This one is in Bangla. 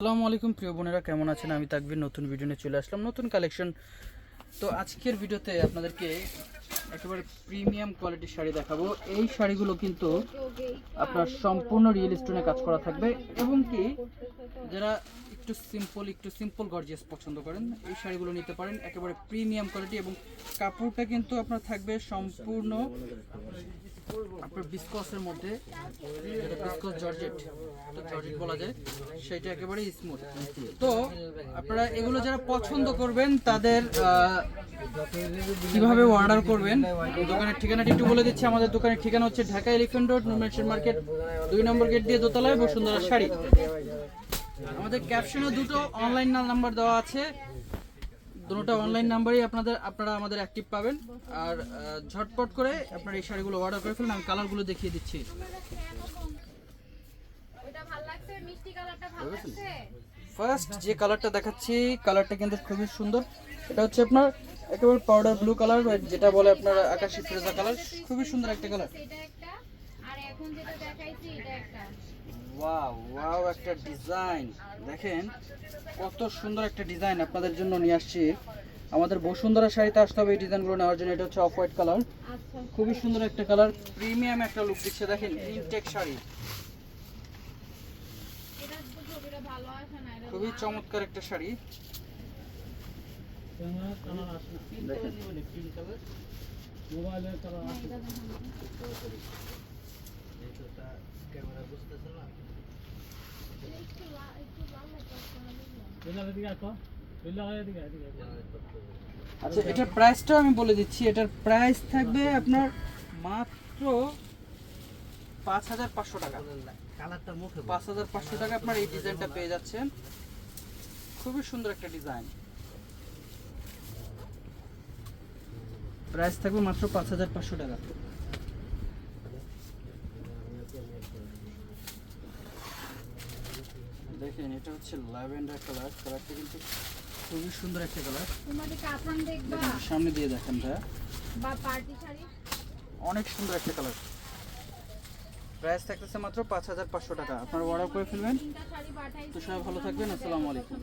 আসসালামু আলাইকুম, প্রিয় বোনেরা, কেমন আছেন? আমি তাকবির, নতুন ভিডিও নিয়ে চলে আসলাম, নতুন কালেকশন তো আজকের ভিডিওতে আপনাদেরকে একেবারে প্রিমিয়াম কোয়ালিটির শাড়ি দেখাবো। এই শাড়িগুলো কিন্তু আপনার সম্পূর্ণ রিয়েল স্টোনে কাজ করা থাকবে এবং কি যারা একটু সিম্পল একটু সিম্পল গর্জিয়াস পছন্দ করেন, এই শাড়িগুলো নিতে পারেন, একেবারে প্রিমিয়াম কোয়ালিটি এবং কাপড়টা কিন্তু আপনার থাকবে সম্পূর্ণ আপনার বিস্কসের মধ্যে যেটা বিস্কস জর্জেট জর্জেট বলা যায় সেটা একেবারে স্মুথ তো আপনারা এগুলো যারা পছন্দ করবেন, তাদের কীভাবে অর্ডার করবেন? দোকানের ঠিকানাটি একটু বলে দিচ্ছি। আমাদের দোকানের ঠিকানা হচ্ছে ঢাকা এলিফেন্ট রোড নুমেন্সন মার্কেট দুই নম্বর গেট দিয়ে দোতলায় বসুন্ধরা শাড়ি। আমাদের ক্যাপশনে দুটো অনলাইন নাম্বার দেওয়া আছে। দুটো অনলাইন নাম্বারই আপনাদের আপনারা আমাদের অ্যাক্টিভ পাবেন। আর ঝটপট করে আপনারা এই শাড়িগুলো অর্ডার করে ফেলুন আমি কালারগুলো দেখিয়ে দিচ্ছি। ওইটা ভালো লাগছে? মিষ্টি কালারটা ভালো লাগছে? ফার্স্ট যে কালারটা দেখাচ্ছি কালারটা কিন্তু খুবই সুন্দর। এটা হচ্ছে আপনার একেবারে পাউডার ব্লু কালার যেটা বলে আপনার আকাশি ফিরোজা কালার খুবই সুন্দর একটা কালার এটা একটা। আর এখন যেটা দেখাইছি এটা একটা। ওয়াও ওয়াও একটা ডিজাইন দেখেন, কত সুন্দর একটা ডিজাইন আপনাদের জন্য নিয়ে আসছি। আমাদের বসুন্ধরা শাড়িতে আসতে হবে এই ডিজাইনগুলো নেওয়ার জন্য। এটা হচ্ছে অফ হোয়াইট কালার খুবই সুন্দর একটা কালার প্রিমিয়াম একটা লুক দিচ্ছে। দেখেন ইনটেক শাড়ি। খুবই চমৎকার একটা শাড়ি। দেখেন এটা দেখানো। একটু লা- একটু লাল লাগছে, আচ্ছা এটার প্রাইসটাও আমি বলে দিচ্ছি। এটার প্রাইস থাকবে আপনার মাত্র পাঁচ হাজার পাঁচশো টাকা। পাঁচ হাজার পাঁচশো টাকা আপনার এই ডিজাইনটা পেয়ে যাচ্ছেন। খুবই সুন্দর একটা ডিজাইন প্রাইস থাকবে মাত্র পাঁচ হাজার পাঁচশো টাকা। দেখেন এটা হচ্ছে ল্যাভেন্ডার কালার। কালারটা কিন্তু খুবই সুন্দর একটা কালার। তোমাদের কাফন দেখবা। সামনে দিয়ে দেখেন ভাইয়া। বা পার্টি শাড়ি। অনেক সুন্দর একটা কালার। প্রাইস থাকতেছে মাত্র পাঁচ হাজার পাঁচশো টাকা। আপনারা অর্ডার করে ফেলবেন। তো সবাই ভালো থাকবেন। আসসালামু আলাইকুম।